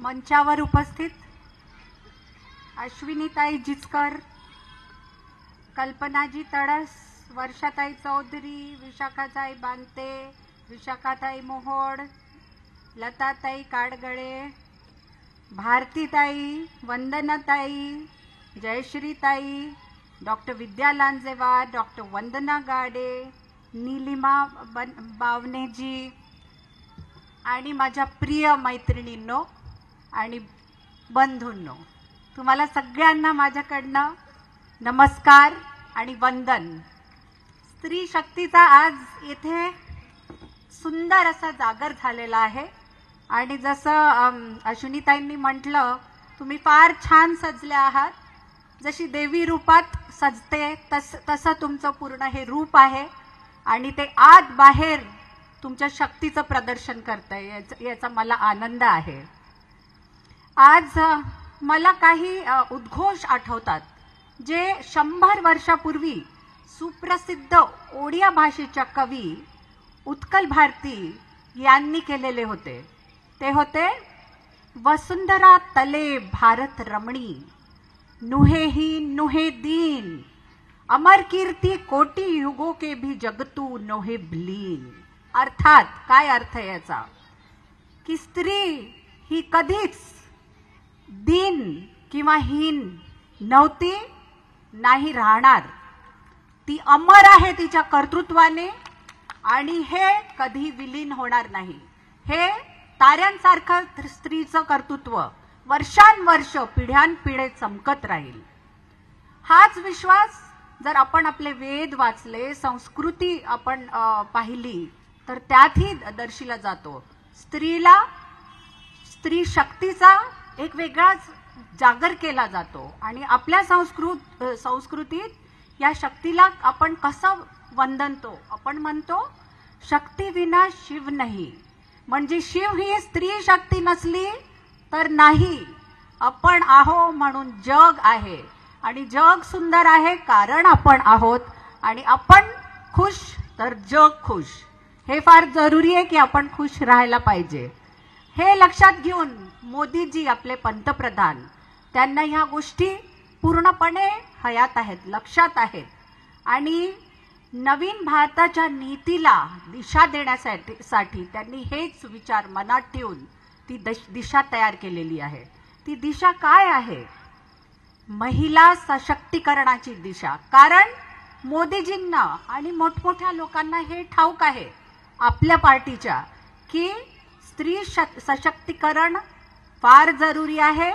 मंचावर उपस्थित अश्विनीताई जिचकर कल्पनाजी तडस वर्षाताई चौधरी विशाखाताई बांते विशाखाताई मोहोड लताताई काडगळे भारतीताई वंदनाताई जयश्रीताई डॉक्टर विद्या लांजेवार डॉक्टर वंदना गाडे नीलिमा बन बावनेजी आणि माझ्या प्रिय मैत्रिणींनो आणि बंधूंनो तुम्हाला सगळ्यांना माझ्याकडनं नमस्कार आणि वंदन. स्त्री शक्तीचा आज येथे सुंदर असा जागर झालेला आहे. आणि जसं अश्विनीताईंनी म्हटलं तुम्ही फार छान सजले आहात. जशी देवी रूपात सजते तस तसं तुमचं पूर्ण हे रूप आहे. आणि ते आत बाहेर तुमच्या शक्तीचं प्रदर्शन करतंय याचा याचा मला आनंद आहे. आज मला काही उद्घोष आठवतात जे शंभर वर्षापूर्वी सुप्रसिद्ध ओडिया भाषेच्या कवी उत्कल भारती यांनी केलेले होते. ते होते वसुंधरा तले भारत रमणी नुहे ही नुहे दीन अमर कीर्ती कोटी युगो के भी जगतू नोहे ब्लीन अर्थात काय अर्थ याचा? की स्त्री ही कधीच दिन किंवा हीन नव्हती नाही राहणार. ती अमर आहे तिच्या कर्तृत्वाने आणि हे कधी विलीन होणार नाही. हे ताऱ्यांसारखं स्त्रीचं कर्तृत्व वर्षानुवर्ष पिढ्यानपिढे चमकत राहील. हाच विश्वास जर आपण आपले वेद वाचले संस्कृती आपण पाहिली तर त्यातही दर्शिला जातो. स्त्रीला स्त्री शक्तीचा एक वेगळाच जागर केला जातो. आणि आपल्या संस्कृत संस्कृतीत या शक्तीला आपण कसं वंदनतो? आपण म्हणतो शक्ती विना शिव नाही. म्हणजे शिव ही स्त्री शक्ती नसली तर नाही. आपण आहो म्हणून जग आहे. आणि जग सुंदर आहे कारण आपण आहोत. आणि आपण खुश तर जग खुश. हे फार जरुरी आहे की आपण खुश राहायला पाहिजे. हे लक्षात घेऊन मोदीजी आपले पंतप्रधान त्यांना ह्या गोष्टी पूर्णपणे हयात आहेत लक्षात आहेत. आणि नवीन भारताच्या नीतीला दिशा देण्यासाठी साठी त्यांनी हेच विचार मनात ठेवून ती दश- दिशा तयार केलेली आहे. ती दिशा काय आहे? महिला सशक्तीकरणाची दिशा. कारण मोदीजींना आणि मोठमोठ्या लोकांना हे ठाऊक आहे आपल्या पार्टीच्या की स्त्री सशक्तीकरण फार जरुरी आहे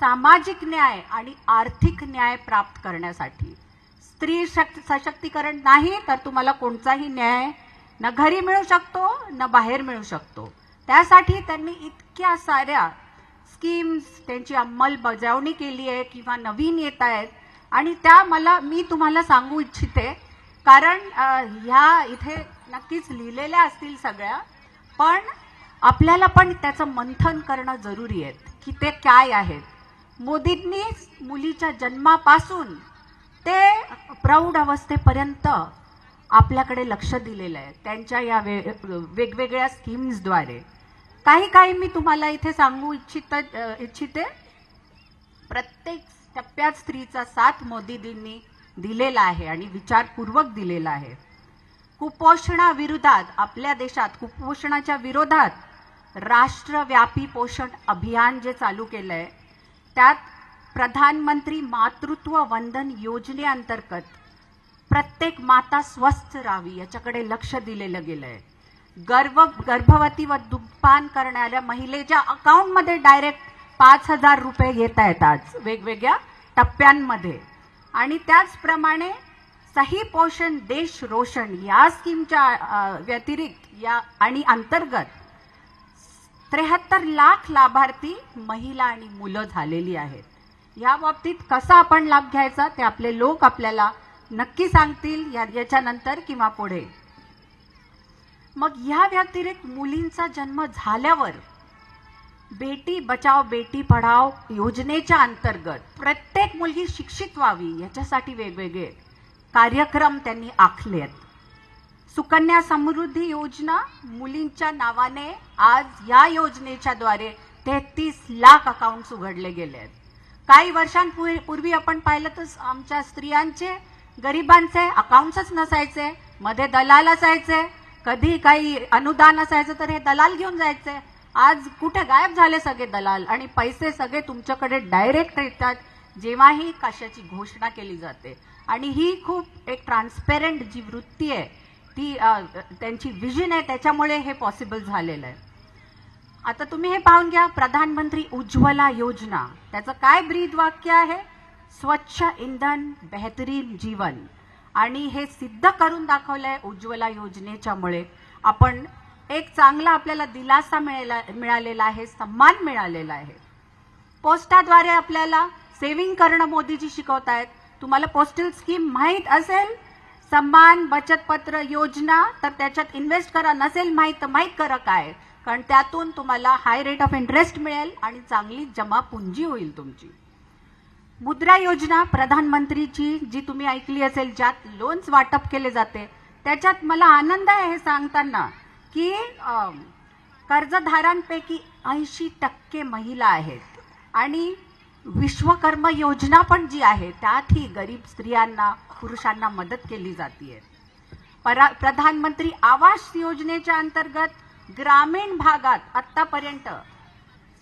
सामाजिक न्याय आणि आर्थिक न्याय प्राप्त करण्यासाठी. स्त्री शक्ती सशक्तीकरण नाही तर तुम्हाला कोणताही न्याय न घरी मिळू शकतो न बाहेर मिळू शकतो. त्यासाठी त्यांनी इतक्या साऱ्या स्कीम्स त्यांची अंमलबजावणी केली आहे किंवा नवीन येत आहेत आणि त्या मला मी तुम्हाला सांगू इच्छिते. कारण ह्या इथे नक्कीच लिहिलेल्या असतील सगळ्या पण आपल्याला पण त्याचं मंथन करणं जरुरी आहे की ते काय आहेत मोदींनी मुलीच्या जन्मापासून ते प्रौढ अवस्थेपर्यंत आपल्याकडे लक्ष दिलेलं आहे. त्यांच्या या वे वेगवेगळ्या स्कीम्सद्वारे. काही काही मी तुम्हाला इथे सांगू इच्छित इच्छिते. प्रत्येक टप्प्यात स्त्रीचा साथ मोदीजींनी दिलेला आहे आणि विचारपूर्वक दिलेला आहे. कुपोषणाविरोधात आपल्या देशात कुपोषणाच्या विरोधात राष्ट्रव्यापी पोषण अभियान जे चालू केलं आहे त्यात प्रधानमंत्री मातृत्व वंदन योजनेअंतर्गत प्रत्येक माता स्वस्थ राहावी याच्याकडे लक्ष दिलेलं गेलं आहे गर्भ गर्भवती व दुपान करणाऱ्या महिलेच्या अकाउंटमध्ये डायरेक्ट पाच हजार रुपये घेता आहेत आज वेगवेगळ्या टप्प्यांमध्ये. आणि त्याचप्रमाणे सही पोषण देश रोशन या स्कीमच्या व्यतिरिक्त या आणि अंतर्गत त्र्याहत्तर लाख लाभार्थी महिला आणि मुलं झालेली आहेत. या बाबतीत कसा आपण लाभ घ्यायचा ते आपले लोक आपल्याला नक्की सांगतील. याच्यानंतर किंवा पुढे. मग ह्या व्यतिरिक्त मुलींचा जन्म झाल्यावर बेटी बचाव बेटी पढाव योजनेच्या अंतर्गत प्रत्येक मुलगी शिक्षित व्हावी याच्यासाठी वेगवेगळे कार्यक्रम त्यांनी आखले आहेत सुकन्या समृद्धी योजना मुलींच्या नावाने आज या योजनेच्या द्वारे तेहतीस लाख अकाउंट्स उघडले गेले आहेत. काही वर्षांपूर्वी आपण पाहिलं तर आमच्या स्त्रियांचे गरिबांचे अकाउंट्सच नसायचे मध्ये दलाल असायचे कधी काही अनुदान असायचं तर हे दलाल घेऊन जायचे. आज कुठे गायब झाले सगळे दलाल आणि पैसे सगळे तुमच्याकडे डायरेक्ट येतात जेव्हाही कशाची घोषणा केली जाते. आणि ही खूप एक ट्रान्सपेरंट जी वृत्ती आहे ती त्यांची विजन आहे त्याच्यामुळे हे पॉसिबल झालेलं आहे. आता तुम्ही हे पाहून घ्या प्रधानमंत्री उज्ज्वला योजना. त्याचं काय ब्रीद वाक्य आहे? स्वच्छ इंधन बेहतरीन जीवन. आणि हे सिद्ध करून दाखवलंय उज्ज्वला योजनेच्यामुळे आपण एक चांगला आपल्याला दिलासा मिळाला मिळालेला आहे सन्मान मिळालेला आहे. पोस्टाद्वारे आपल्याला सेव्हिंग करणं मोदीजी शिकवत आहेत तुम्हाला पोस्टल स्कीम माहीत असेल? सन्मान बचत पत्र योजना तर त्याच्यात इन्व्हेस्ट करा नसेल माहीत तर माहीत करा काय. कारण त्यातून तुम्हाला हाय रेट ऑफ इंटरेस्ट मिळेल आणि चांगली जमा पुंजी होईल तुमची. मुद्रा योजना प्रधानमंत्रीची जी तुम्ही ऐकली असेल ज्यात लोन्स वाटप केले जाते त्याच्यात मला आनंद आहे हे सांगताना की कर्जधारांपैकी ऐंशी टक्के महिला आहेत. आणि विश्वकर्म योजना पण जी आहे त्यातही गरीब स्त्रियांना पुरुषांना मदत केली जाते परा प्रधानमंत्री आवास योजनेच्या अंतर्गत ग्रामीण भागात आतापर्यंत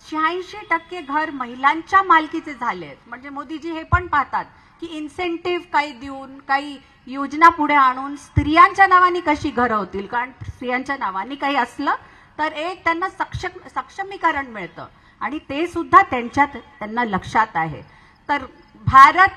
शहाऐंशी टक्के घर महिलांच्या मालकीचे झाले आहेत. म्हणजे मोदीजी हे पण पाहतात की इन्सेंटिव्ह काही देऊन काही योजना पुढे आणून स्त्रियांच्या नावाने कशी घरं होतील. कारण स्त्रियांच्या नावाने काही असलं तर एक त्यांना सक्षम सक्षमीकरण मिळतं. आणि ते सुद्धा त्यांच्यात त्यांना लक्षात आहे. तर भारत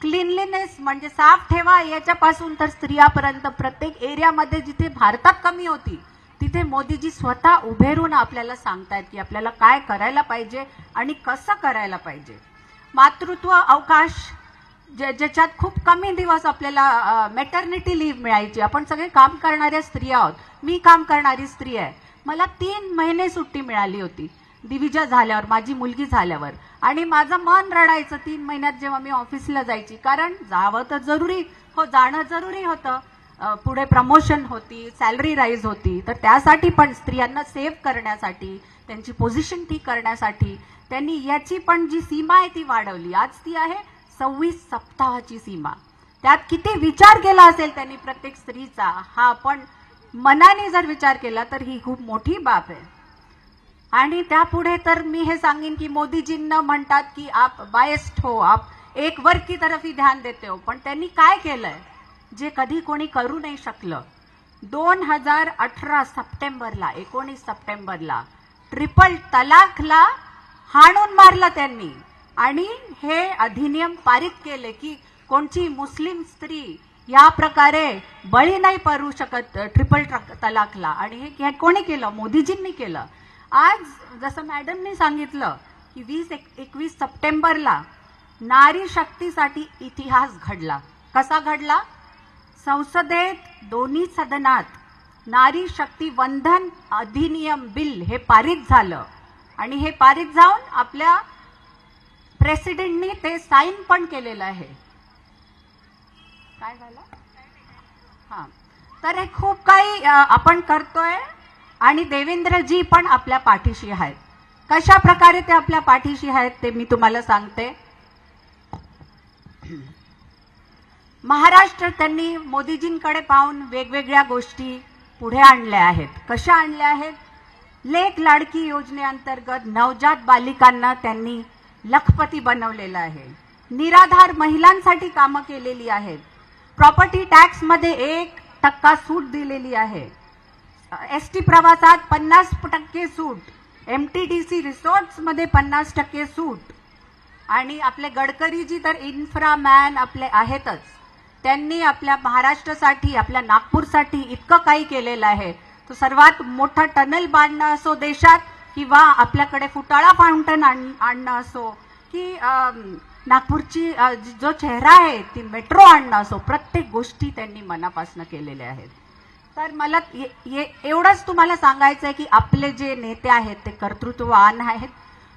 क्लिनलीनेस म्हणजे साफ ठेवा याच्यापासून तर स्त्रियापर्यंत प्रत्येक एरियामध्ये जिथे भारतात कमी होती तिथे मोदीजी स्वतः उभे राहून आपल्याला सांगतायत की आपल्याला काय करायला पाहिजे आणि कसं करायला पाहिजे. मातृत्व अवकाश ज्या- ज्याच्यात खूप कमी दिवस आपल्याला मेटर्निटी लीव मिळायची. आपण सगळे काम करणाऱ्या स्त्री आहोत. मी काम करणारी स्त्री आहे. मला तीन महिने सुट्टी मिळाली होती. दिविजा झाल्यावर माझी मुलगी झाल्यावर. आणि माझं मन रडायचं तीन महिन्यात जेव्हा मी ऑफिसला जायची. कारण जावं तर जरुरी. हो जाणं जरुरी होतं. पुढे प्रमोशन होती सॅलरी राईज होती. तर त्यासाठी पण स्त्रियांना सेव्ह करण्यासाठी त्यांची पोझिशन ठीक करण्यासाठी त्यांनी याची पण जी सीमा आहे ती वाढवली. आज ती आहे सव्वीस सप्ताहाची सीमा. त्यात किती विचार केला असेल त्यांनी प्रत्येक स्त्रीचा हा आपण मनाने जर विचार केला तर ही खूप मोठी बाब आहे. आणि त्यापुढे तर मी हे सांगेन की मोदीजींना म्हणतात की आप बायस्ड हो आप एक वर्ग की तरफ ही ध्यान देते हो. पण त्यांनी काय केलंय? जे कधी कोणी करू नाही शकलं. दोन हजार अठरा सप्टेंबरला एकोणीस सप्टेंबरला ट्रिपल तलाकला हाणून मारलं त्यांनी. आणि हे अधिनियम पारित केले की कोणची मुस्लिम स्त्री या प्रकारे बळी नाही पडू शकत ट्रिपल तलाकला. आणि हे कोणी केलं? मोदीजींनी केलं. आज जसं मॅडमनी सांगितलं की वीस एक एकवीस सप्टेंबरला नारी शक्तीसाठी इतिहास घडला. कसा घडला? संसदेत दोन्ही सदनात नारी शक्ती वंदन अधिनियम बिल हे पारित झालं. आणि हे पारित जाऊन आपल्या प्रेसिडेंटनी ते साईन पण केलेलं आहे. काय झालं? हा. तर हे खूप काही आपण करतोय. आणि देवेंद्रजी पण आपल्या पाठीशी आहेत. कशा प्रकारे ते आपल्या पाठीशी आहेत ते मी तुम्हाला सांगते. महाराष्ट्र त्यांनी मोदीजींकडे पाहून वेगवेगळ्या गोष्टी पुढे आणल्या आहेत. कशा आणल्या आहेत? लेख लाडकी योजनेअंतर्गत नवजात बालिकांना त्यांनी लखपती बनवलेलं आहे. निराधार महिलांसाठी कामं केलेली आहेत. प्रॉपर्टी टॅक्समध्ये एक टक्का सूट दिलेली आहे. एस टी प्रवासात पन्नास टक्के सूट. एम टी डी सी रिसॉर्ट्समध्ये पन्नास टक्के सूट. आणि आपले गडकरीजी तर इन्फ्रा मॅन आपले आहेतच त्यांनी आपल्या महाराष्ट्रासाठी आपल्या नागपूरसाठी इतकं काही केलेलं आहे. तो सर्वात मोठा टनल बांधणं असो देशात किंवा आपल्याकडे फुटाळा फाउंटन आण- आणणं असो की नागपूरची जी- जो चेहरा आहे ती मेट्रो आणणं असो प्रत्येक गोष्टी त्यांनी मनापासून केलेल्या आहेत. तर मला ये- ये- एवढंच तुम्हाला सांगायचं आहे की आपले जे नेते आहेत ते कर्तृत्ववान आहेत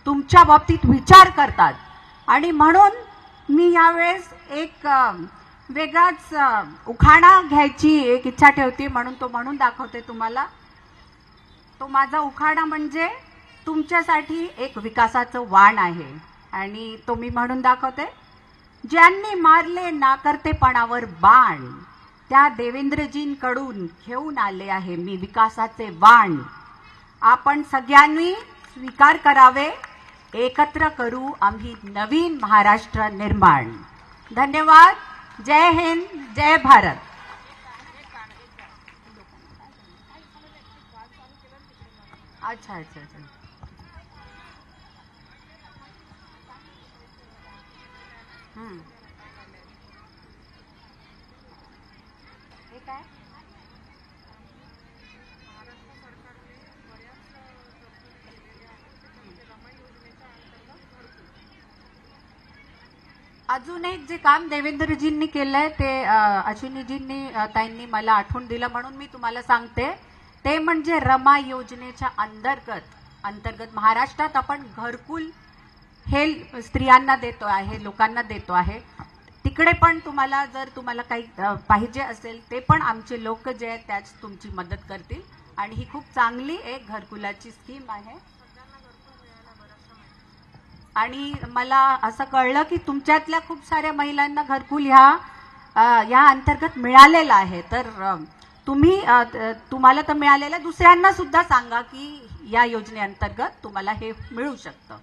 तुमच्या बाबतीत विचार करतात. आणि म्हणून मी यावेळेस एक वेगळाच उखाणा घ्यायची एक इच्छा ठेवते. म्हणून तो म्हणून दाखवते तुम्हाला. तो माझा उखाणा म्हणजे तुमच्यासाठी एक विकासाचं वाण आहे. आणि तो मी म्हणून दाखवते. ज्यांनी मारले नाकर्तेपणावर बाण त्या देवेंद्रजींकडून घेऊन आले आहे मी विकासाचे वाण. आपण सगळ्यांनी स्वीकार करावे एकत्र करू आम्ही नवीन महाराष्ट्र निर्माण. धन्यवाद. जय हिंद जय भारत. अच्छा अच्छा अच्छा. हम्म. हे काय अजून एक जे काम देवेंद्रजींनी केलंय ते अश्विनीजींनी त्यांनी ताईंनी मला आठवून दिलं म्हणून मी तुम्हाला सांगते. ते म्हणजे रमा योजनेच्या अंतर्गत अंतर्गत महाराष्ट्रात आपण घरकुल हे स्त्रियांना देतो आहे लोकांना देतो आहे. तिकडे पण तुम्हाला जर तुम्हाला काही पाहिजे असेल ते पण आमचे लोक जे आहेत त्याच तुमची मदत करतील. आणि ही खूप चांगली एक घरकुलाची स्कीम आहे. आणि मला असं कळलं की तुमच्यातल्या खूप साऱ्या महिलांना घरकुल ह्या या अंतर्गत मिळालेला आहे. तर तुम्ही तुम्हाला तर मिळालेलं दुसऱ्यांना सुद्धा सांगा की या योजनेअंतर्गत तुम्हाला हे मिळू शकतं.